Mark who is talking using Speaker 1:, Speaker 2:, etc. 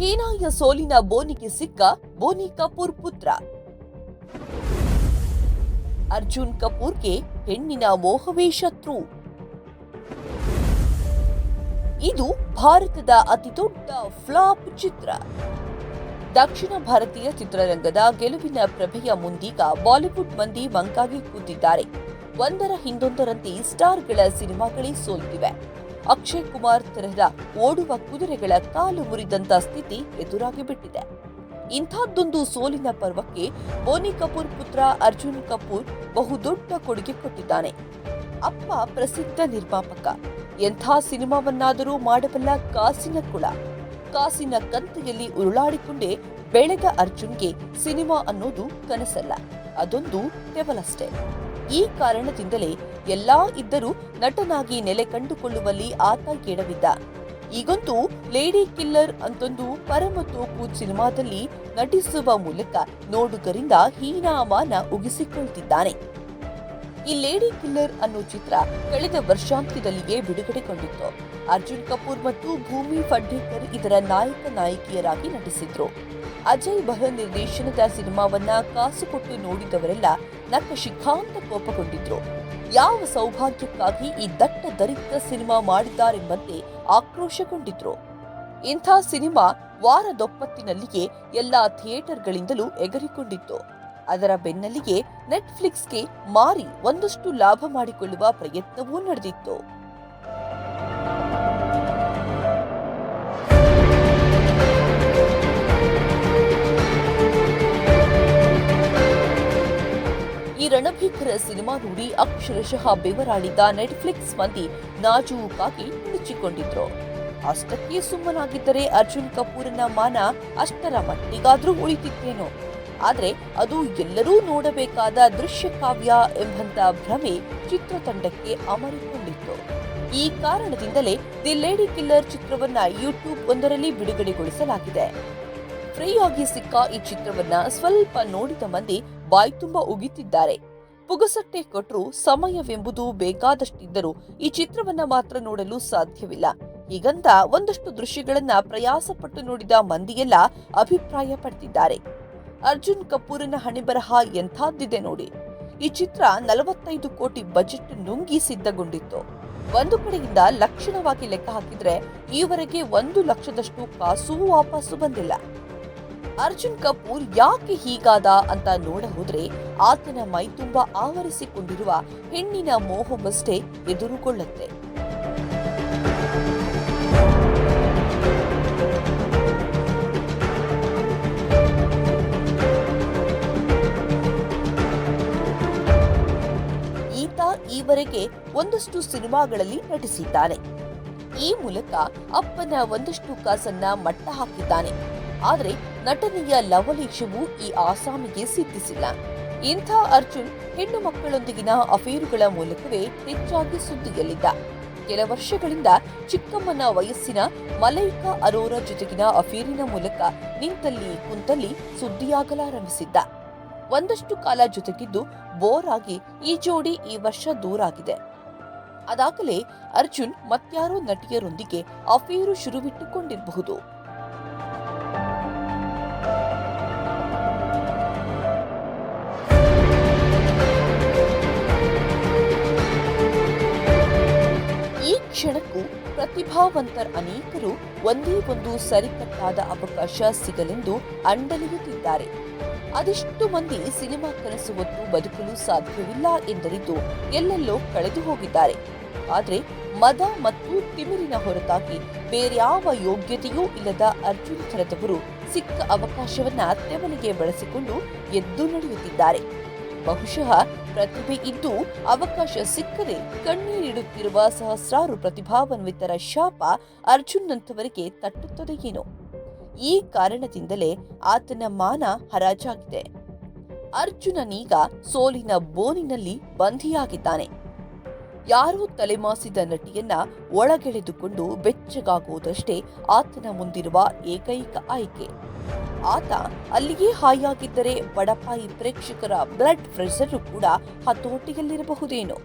Speaker 1: ಹೀನಾಯ ಸೋಲಿನ ಬೋನಿಗೆ ಸಿಕ್ಕ ಬೋನಿ ಕಪೂರ್ ಪುತ್ರ. ಅರ್ಜುನ್ ಕಪೂರ್ಗೆ ಹೆಣ್ಣಿನ ಮೋಹವೇ ಶತ್ರು. ಇದು ಭಾರತದ ಅತಿದೊಡ್ಡ ಫ್ಲಾಪ್ ಚಿತ್ರ. ದಕ್ಷಿಣ ಭಾರತೀಯ ಚಿತ್ರರಂಗದ ಗೆಲುವಿನ ಪ್ರಭೆಯ ಮುಂದೀಗ ಬಾಲಿವುಡ್ ಮಂದಿ ಮಂಕಾಗಿ ಕೂತಿದ್ದಾರೆ. ಒಂದರ ಹಿಂದೊಂದರಂತೆ ಸ್ಟಾರ್ಗಳ ಸಿನಿಮಾಗಳೇ ಸೋಲ್ತಿವೆ. ಅಕ್ಷಯ್ ಕುಮಾರ್ ತರಹದ ಓಡುವ ಕುದುರೆಗಳ ಕಾಲು ಮುರಿದಂತ ಸ್ಥಿತಿ ಎದುರಾಗಿ ಬಿಟ್ಟಿದೆ. ಇಂಥದ್ದೊಂದು ಸೋಲಿನ ಪರ್ವಕ್ಕೆ ಬೋನಿ ಕಪೂರ್ ಪುತ್ರ ಅರ್ಜುನ್ ಕಪೂರ್ ಬಹುದೊಡ್ಡ ಕೊಡುಗೆ ಕೊಟ್ಟಿದ್ದಾನೆ. ಅಪ್ಪ ಪ್ರಸಿದ್ಧ ನಿರ್ಮಾಪಕ. ಎಂಥ ಸಿನಿಮಾವನ್ನಾದರೂ ಮಾಡಬಲ್ಲ ಕಾಸಿನ ಕುಳ. ಕಾಸಿನ ಕಂತೆಯಲ್ಲಿ ಉರುಳಾಡಿಕೊಂಡೇ ಬೆಳೆದ ಅರ್ಜುನ್ಗೆ ಸಿನಿಮಾ ಅನ್ನೋದು ಕನಸಲ್ಲ. ಅದೊಂದು ಟೆವಲಷ್ಟೇ ಈ ಕಾರಣದಿಂದಲೇ ಎಲ್ಲಾ ಇದ್ದರೂ ನಟನಾಗಿ ನೆಲೆ ಕಂಡುಕೊಳ್ಳುವಲ್ಲಿ ಆತ ಕೇಡವಿದ್ದ. ಈಗಂತೂ ಲೇಡಿ ಕಿಲ್ಲರ್ ಅಂತೊಂದು ಪರಮ ತೋಪು ಸಿನಿಮಾದಲ್ಲಿ ನಟಿಸುವ ಮೂಲಕ ನೋಡುಗರಿಂದ ಹೀನಾಮಾನ ಉಗಿಸಿಕೊಳ್ತಿದ್ದಾನೆ. ಈ ಲೇಡಿ ಕಿಲ್ಲರ್ ಅನ್ನೋ ಚಿತ್ರ ಕಳೆದ ವರ್ಷಾಂತ್ಯದಲ್ಲಿಯೇ ಬಿಡುಗಡೆಗೊಂಡಿತ್ತು. ಅರ್ಜುನ್ ಕಪೂರ್ ಮತ್ತು ಭೂಮಿ ಫಡ್ನೇಕರ್ ಇದರ ನಾಯಕ ನಾಯಕಿಯರಾಗಿ ನಟಿಸಿದ್ರು. ಅಜಯ್ ಬಹಲ್ ನಿರ್ದೇಶನದ ಸಿನಿಮಾವನ್ನ ಕಾಸು ಕೊಟ್ಟು ನೋಡಿದವರೆಲ್ಲ ನಕ್ಕ ಶಿಖಾಂತ ಕೋಪಗೊಂಡಿದ್ರು. ಯಾವ ಸೌಭಾಗ್ಯಕ್ಕಾಗಿ ಈ ದಟ್ಟ ದರಿದ್ರ ಸಿನಿಮಾ ಮಾಡಿದ್ದಾರೆಂಬಂತೆ ಆಕ್ರೋಶಗೊಂಡಿದ್ರು. ಇಂಥ ಸಿನಿಮಾ ವಾರದೊಪ್ಪತ್ತಿನಲ್ಲಿಯೇ ಎಲ್ಲಾ ಥಿಯೇಟರ್ಗಳಿಂದಲೂ ಎಗರಿಕೊಂಡಿತ್ತು. ಅದರ ಬೆನ್ನಲ್ಲಿಗೆ ನೆಟ್ಫ್ಲಿಕ್ಸ್ಗೆ ಮಾರಿ ಒಂದಷ್ಟು ಲಾಭ ಮಾಡಿಕೊಳ್ಳುವ ಪ್ರಯತ್ನವೂ ನಡೆದಿತ್ತು. ಈ ರಣಭೀಕರ ಸಿನಿಮಾ ನೋಡಿ ಅಕ್ಷರಶಃ ಬೆವರಾಡಿದ್ದ ನೆಟ್ಫ್ಲಿಕ್ಸ್ ಮಂದಿ ನಾಜೂಕಾಗಿ ಮುಚ್ಚಿಕೊಂಡಿದ್ರು ಅಷ್ಟಕ್ಕೆ ಸುಮ್ಮನಾಗಿದ್ದರೆ ಅರ್ಜುನ್ ಕಪೂರನ ಮಾನ ಅಷ್ಟರ ಮಟ್ಟಿಗಾದ್ರೂ ಉಳಿತಿತ್ತೇನೋ ಆದ್ರೆ ಅದು ಎಲ್ಲರೂ ನೋಡಬೇಕಾದ ದೃಶ್ಯ ಕಾವ್ಯ ಎಂಬಂತ ಭ್ರಮೆ ಚಿತ್ರತಂಡಕ್ಕೆ ಅಮರಿಕೊಂಡಿತ್ತು. ಈ ಕಾರಣದಿಂದಲೇ ದಿ ಲೇಡಿ ಕಿಲ್ಲರ್ ಚಿತ್ರವನ್ನ ಯೂಟ್ಯೂಬ್ ಒಂದರಲ್ಲಿ ಬಿಡುಗಡೆಗೊಳಿಸಲಾಗಿದೆ. ಫ್ರೀಯಾಗಿ ಸಿಕ್ಕ ಈ ಚಿತ್ರವನ್ನ ಸ್ವಲ್ಪ ನೋಡಿದ ಮಂದಿ ಬಾಯ್ತುಂಬ ಉಗಿತಿದ್ದಾರೆ. ಪುಗಸಟ್ಟೆ ಕೊಟ್ಟರು ಸಮಯವೆಂಬುದು ಬೇಕಾದಷ್ಟಿದ್ದರೂ ಈ ಚಿತ್ರವನ್ನ ಮಾತ್ರ ನೋಡಲು ಸಾಧ್ಯವಿಲ್ಲ. ಹೀಗಂತ ಒಂದಷ್ಟು ದೃಶ್ಯಗಳನ್ನ ಪ್ರಯಾಸಪಟ್ಟು ನೋಡಿದ ಮಂದಿಯೆಲ್ಲ ಅಭಿಪ್ರಾಯ ಪಡ್ತಿದ್ದಾರೆ ಅರ್ಜುನ್ ಕಪೂರಿನ ಹಣೆಬರಹ ಎಂಥದ್ದಿದೆ ನೋಡಿ. ಈ ಚಿತ್ರ ನಲವತ್ತೈದು ಕೋಟಿ ಬಜೆಟ್ ನುಂಗಿ ಸಿದ್ಧಗೊಂಡಿತ್ತು. ಒಂದು ಕಡೆಯಿಂದ ಲಕ್ಷಣವಾಗಿ ಲೆಕ್ಕ ಹಾಕಿದ್ರೆ ಈವರೆಗೆ ಒಂದು ಲಕ್ಷದಷ್ಟು ಕಾಸು ವಾಪಸ್ಸು ಬಂದಿಲ್ಲ. ಅರ್ಜುನ್ ಕಪೂರ್ ಯಾಕೆ ಹೀಗಾದ ಅಂತ ನೋಡ ಹೋದ್ರೆ ಆತನ ಮೈತುಂಬ ಆವರಿಸಿಕೊಂಡಿರುವ ಹೆಣ್ಣಿನ ಮೋಹವಷ್ಟೇ ಎದುರುಗೊಳ್ಳುತ್ತೆ. ಈವರೆಗೆ ಒಂದಷ್ಟು ಸಿನಿಮಾಗಳಲ್ಲಿ ನಟಿಸಿದ್ದಾನೆ. ಈ ಮೂಲಕ ಅಪ್ಪನ ಒಂದಷ್ಟು ಕಾಸನ್ನ ಮಟ್ಟ ಹಾಕಿದ್ದಾನೆ. ಆದರೆ ನಟನೆಯ ಲವಲೇಶವು ಈ ಆಸಾಮಿಗೆ ಸಿದ್ಧಿಸಿಲ್ಲ. ಇಂಥ ಅರ್ಜುನ್ ಹೆಣ್ಣು ಮಕ್ಕಳೊಂದಿಗಿನ ಅಫೇರುಗಳ ಮೂಲಕವೇ ಹೆಚ್ಚಾಗಿ ಸುದ್ದಿಯಲ್ಲಿದ್ದ. ಕೆಲ ವರ್ಷಗಳಿಂದ ಚಿಕ್ಕಮ್ಮನ ವಯಸ್ಸಿನ ಮಲೈಕಾ ಅರೋರಾ ಜೊತೆಗಿನ ಅಫೇರಿನ ಮೂಲಕ ನಿಂತಲ್ಲಿ ಕುಂತಲ್ಲಿ ಸುದ್ದಿಯಾಗಲಾರಂಭಿಸಿದ್ದ. ಒಂದಷ್ಟು ಕಾಲ ಜೊತೆಗಿದ್ದು ಬೋರ್ ಆಗಿ ಈ ಜೋಡಿ ಈ ವರ್ಷ ದೂರಾಗಿದೆ. ಅದಾಗಲೇ ಅರ್ಜುನ್ ಮತ್ಯಾರೋ ನಟಿಯರೊಂದಿಗೆ ಅಫೇರು ಶುರುವಿಟ್ಟುಕೊಂಡಿರಬಹುದು. ಕ್ಷಣಕ್ಕೂ ಪ್ರತಿಭಾವಂತರ ಅನೇಕರು ಒಂದೇ ಒಂದು ಸರಿಕಟ್ಟಾದ ಅವಕಾಶ ಸಿಗಲೆಂದು ಅಂಡಲಿಯುತ್ತಿದ್ದಾರೆ ಅದೆಷ್ಟು ಮಂದಿ ಸಿನಿಮಾ ಕನಸು ಹೊತ್ತು ಬದುಕಲು ಸಾಧ್ಯವಿಲ್ಲ ಎಂದರಿದ್ದು ಎಲ್ಲೆಲ್ಲೋ ಕಳೆದು ಹೋಗಿದ್ದಾರೆ. ಆದರೆ ಮದ ಮತ್ತು ತಿಮಿರಿನ ಹೊರತಾಗಿ ಬೇರ್ಯಾವ ಯೋಗ್ಯತೆಯೂ ಇಲ್ಲದ ಅರ್ಜುನ್ ಥರದವರು ಸಿಕ್ಕ ಅವಕಾಶವನ್ನ ತೆವಲಿಗೆ ಬಳಸಿಕೊಂಡು ಎದ್ದು ನಡೆಯುತ್ತಿದ್ದಾರೆ. ಬಹುಶಃ ಪ್ರತಿಭೆ ಇದ್ದು ಅವಕಾಶ ಸಿಕ್ಕದೆ ಕಣ್ಣೀರಿಡುತ್ತಿರುವ ಸಹಸ್ರಾರು ಪ್ರತಿಭಾನ್ವಿತರ ಶಾಪ ಅರ್ಜುನ್ನಂಥವರಿಗೆ ತಟ್ಟುತ್ತದೆಯೇನೋ ಈ ಕಾರಣದಿಂದಲೇ ಆತನ ಮಾನ ಹರಾಜಾಗಿದೆ. ಅರ್ಜುನನೀಗ ಸೋಲಿನ ಬೋನಿನಲ್ಲಿ ಬಂಧಿಯಾಗಿದ್ದಾನೆ. ಯಾರೋ ತಲೆಮಾಸಿದ ನಟಿಯನ್ನ ಒಳಗೆಳೆದುಕೊಂಡು ಬೆಚ್ಚಗಾಗುವುದಷ್ಟೇ ಆತನ ಮುಂದಿರುವ ಏಕೈಕ ಆಯ್ಕೆ. ಆತ ಅಲ್ಲಿಯೇ ಹಾಯಾಗಿದ್ದರೆ ಬಡಪಾಯಿ ಪ್ರೇಕ್ಷಕರ ಬ್ಲಡ್ ಪ್ರೆಷರ್ ಕೂಡ ಹತೋಟಿಯಲ್ಲಿರಬಹುದೇನೋ.